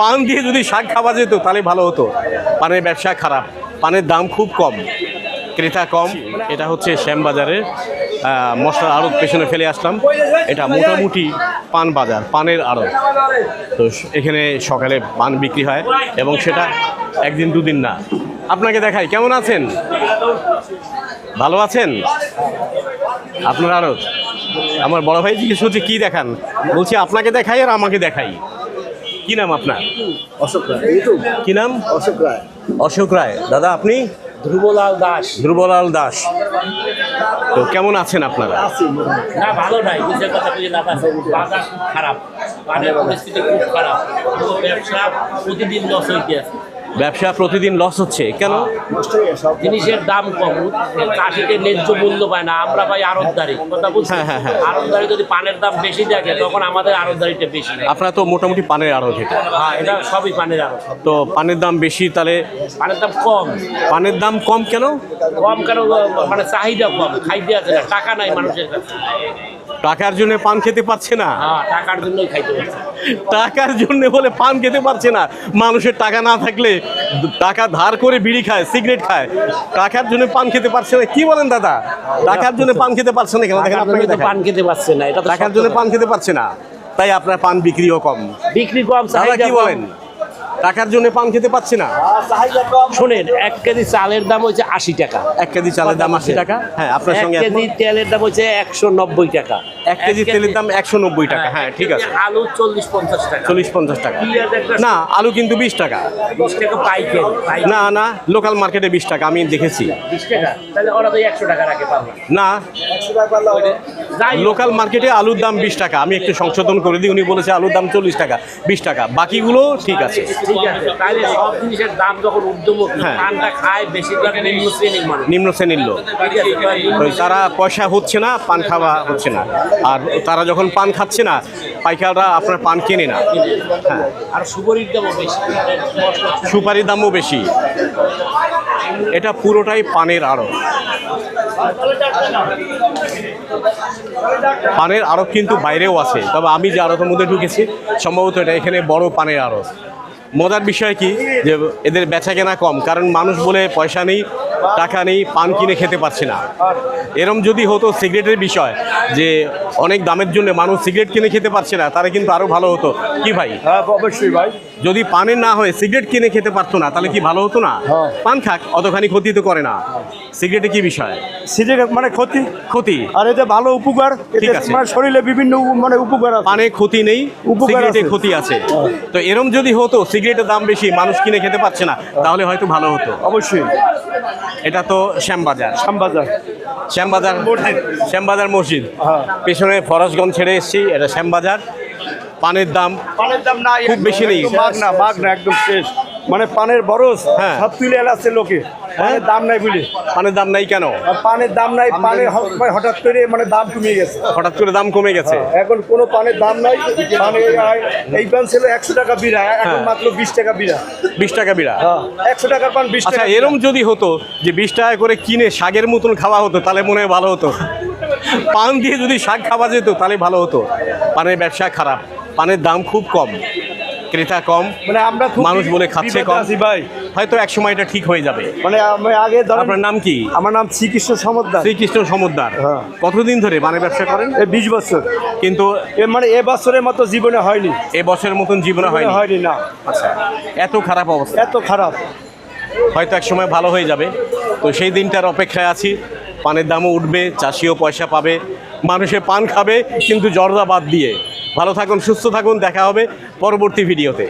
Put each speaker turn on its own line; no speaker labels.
পান দিয়ে যদি শাক খাওয়া যেত, তাহলে ভালো হতো। পানের ব্যবসা খারাপ। পানের দাম খুব কম। ক্রেতা কম। এটা হচ্ছে শ্যামবাজারের মশলার আড়ত পেছনে ফেলে আসলাম। এটা মোটামুটি পান বাজার, পানের আড়ত। তো এখানে সকালে পান বিক্রি হয় এবং সেটা একদিন দুদিন না। আপনাকে দেখাই, কেমন আছেন? ভালো আছেন? আপনার আড়ত? আমার বড় ভাই জিজ্ঞেস করছে, কী দেখান? বলছি, আপনাকে দেখাই আর আমাকে দেখাই। কি নাম আপনার?
অশোক রায়।
কি নাম?
অশোক রায়।
অশোক রায়। দাদা আপনি?
ধ্রুবলাল দাস।
ধ্রুবলাল দাস। তো কেমন আছেন আপনারা?
না ভালো নাই। বুঝে কথা বুঝে লাভ আছে বাজার খুব খারাপ। বাজার পরিস্থিতি খুব খারাপ। ব্যবসা প্রতিদিন লস হইতে আছে
ব্যবসা প্রতিদিন লস হচ্ছে। কেন?
জিনিসের দাম কম কাঠিতে ন্যায্য মূল্য পায় না। আমরা পাই আড়তদারি কথা বলছি?
হ্যাঁ, হ্যাঁ, হ্যাঁ।
আড়তদারি যদি পানের দাম বেশি দেখে তখন আমাদের আড়তদারিটা বেশি।
আপনারা তো মোটামুটি পানের আড়ত এটা।
হ্যাঁ এটা সবই পানের আড়ত।
তো পানের দাম বেশি তাহলে
পানের দাম কম।
পানের দাম কম কেন?
কম কেন? মানে চাহিদা কম খাইতে আছে না টাকা নাই মানুষের কাছে।
টাকার জন্য পান খেতে পারছে না।
হ্যাঁ টাকার জন্যই খাইতে
টাকার জন্য বলে পান খেতে পারছে না। মানুষের টাকা না থাকলে টাকা ধার করে বিড়ি খায় সিগারেট খায়। টাকার জন্য পান খেতে পারছে না। কি বলেন দাদা? টাকার জন্য পান খেতে পারছে না কেন? দেখেন আপনাকে
জন্য। পান খেতে পারছে না এটা
টাকার জন্য পান খেতে পারছে না। তাই আপনার পান বিক্রিও কম।
বিক্রি কম
দাদা কি বলেন? টাকার জন্য পান খেতে পারছে না।
শোনেন এক কেজি চালের দাম হচ্ছে আশি টাকা।
এক কেজি চালের দাম আশি টাকা? হ্যাঁ আপনার সঙ্গে
এক
কেজি
তেলের দাম হচ্ছে একশো নব্বই টাকা।
এক কেজি তেলের দাম একশো নব্বই টাকা। হ্যাঁ ঠিক আছে।
আলু চল্লিশ পঞ্চাশ টাকা।
চল্লিশ পঞ্চাশ টাকা। না আলু কিন্তু বিশ টাকা।
বিশ টাকা পাইকারি
না না লোকাল মার্কেটে বিশ টাকা আমি দেখেছি।
বিশ টাকা? তাহলে ওরা তো একশো টাকা রাখে পাবে
না।
একশো টাকা
লোকাল মার্কেটে আলুর দাম বিশ টাকা। আমি একটু সংশোধন করে দিই উনি বলেছে আলুর দাম চল্লিশ টাকা বিশ টাকা। বাকিগুলো ঠিক আছে।
ঠিক আছে সব জিনিসের দাম যখন
হ্যাঁ।
পানটা খায় বেশিরভাগ নিম্ন শ্রেণির
লোক। তারা পয়সা হচ্ছে না পান খাওয়া হচ্ছে না। আর তারা যখন পান খাচ্ছে না পাইকাররা আপনার পান কেনে না। হ্যাঁ।
আর সুগরির দামও বেশি।
সুপারির দামও বেশি। এটা পুরোটাই পানের আড়ত। পানের আড়ত কিন্তু বাইরেও আছে, তবে আমি যে আড়তের মধ্যে ঢুকেছি, সম্ভবত এটা এখানে বড় পানের আড়ত। মজার বিষয় কি, যে এদের বেচা কেনা কম, কারণ মানুষ বলে পয়সা নেই টাকা নেই পান কিনে খেতে পারছে না। এরম যদি হতো সিগারেটের বিষয় যে অনেক দামের জন্য মানুষ সিগারেট কিনে খেতে পারছে না তাহলে কিন্তু আরও ভালো হতো। কি ভাই?
হ্যাঁ অবশ্যই ভাই।
যদি পানের না হয়ে সিগারেট কিনে খেতে পারতো না তাহলে কি ভালো হতো না?
হ্যাঁ।
পান খাক অতখানি ক্ষতি তো করে না। সিগারেটে কি বিষয়?
সিগারেট মানে ক্ষতি?
ক্ষতি।
আর এতে ভালো উপকার
ঠিক আছে।
মানে শরীরে বিভিন্ন মানে উপকার
পানে ক্ষতি নেই সিগারেটে ক্ষতি আছে। তো এরম যদি হতো সিগারেটের দাম বেশি মানুষ কিনে খেতে পারছে না তাহলে হয়তো ভালো হতো।
অবশ্যই।
এটা তো শ্যামবাজার
শ্যামবাজার
শ্যামবাজার
মসজিদ।
শ্যামবাজার মসজিদ
হ্যাঁ।
পেছনে ফরাসগঞ্জ ছেড়ে এসেছি এটা শ্যামবাজার পানের দাম
পানের দাম না
খুব বেশি নেই।
মাগ না মাগ না একদম শেষ মানে পানের বরস
হ্যাঁ।
সব তুলে আছে লোকে। পানের দাম নাই বুঝলি
পানের দাম নাই কেন?
পানের দাম নাই পানের হ- মানে হঠাৎ করে মানে দাম কমে গেছে।
হঠাৎ করে দাম কমে গেছে।
এখন কোনো পানের দাম নাই পানে এই পান ছিল একশো টাকা বিড়া এখন
হ্যাঁ।
মাত্র বিশ টাকা বিড়া।
বিশ টাকা বিড়া?
হ্যাঁ একশো টাকার পান বিশ
আচ্ছা
টাকা
এরম যদি হতো যে বিশ টাকা করে কিনে শাকের মতন খাওয়া হতো তাহলে মনে হয় ভালো হতো। পান দিয়ে যদি শাক খাওয়া যেত তাহলে ভালো হতো। পানের ব্যবসা খারাপ পানের দাম খুব কম। ক্রেতা কম
মানে আমরা
মানুষ বলে খাচ্ছে কম।
ভাই।
হয়তো এক সময় এটা ঠিক হয়ে যাবে।
মানে আমি আগে
আপনার নাম কি?
আমার নাম শ্রীকৃষ্ণ সমদ্দার।
শ্রীকৃষ্ণ সমুদ্দার।
হ্যাঁ।
কতদিন ধরে পানের ব্যবসা করেন?
এই বিশ বছর।
কিন্তু
এ মানে এ বছরের মতো জীবনে হয়নি।
এ বছরের মতন জীবনে
জীবনে
হয়নি।
হয়নি না।
আচ্ছা এত খারাপ অবস্থা।
এত খারাপ।
হয়তো এক সময় ভালো হয়ে যাবে। তো সেই দিনটার অপেক্ষায় আছি। পানের দামও উঠবে চাষিও পয়সা পাবে। মানুষে পান খাবে কিন্তু জর্দা বাদ দিয়ে। ভালো থাকুন সুস্থ থাকুন দেখা হবে পরবর্তী ভিডিওতে।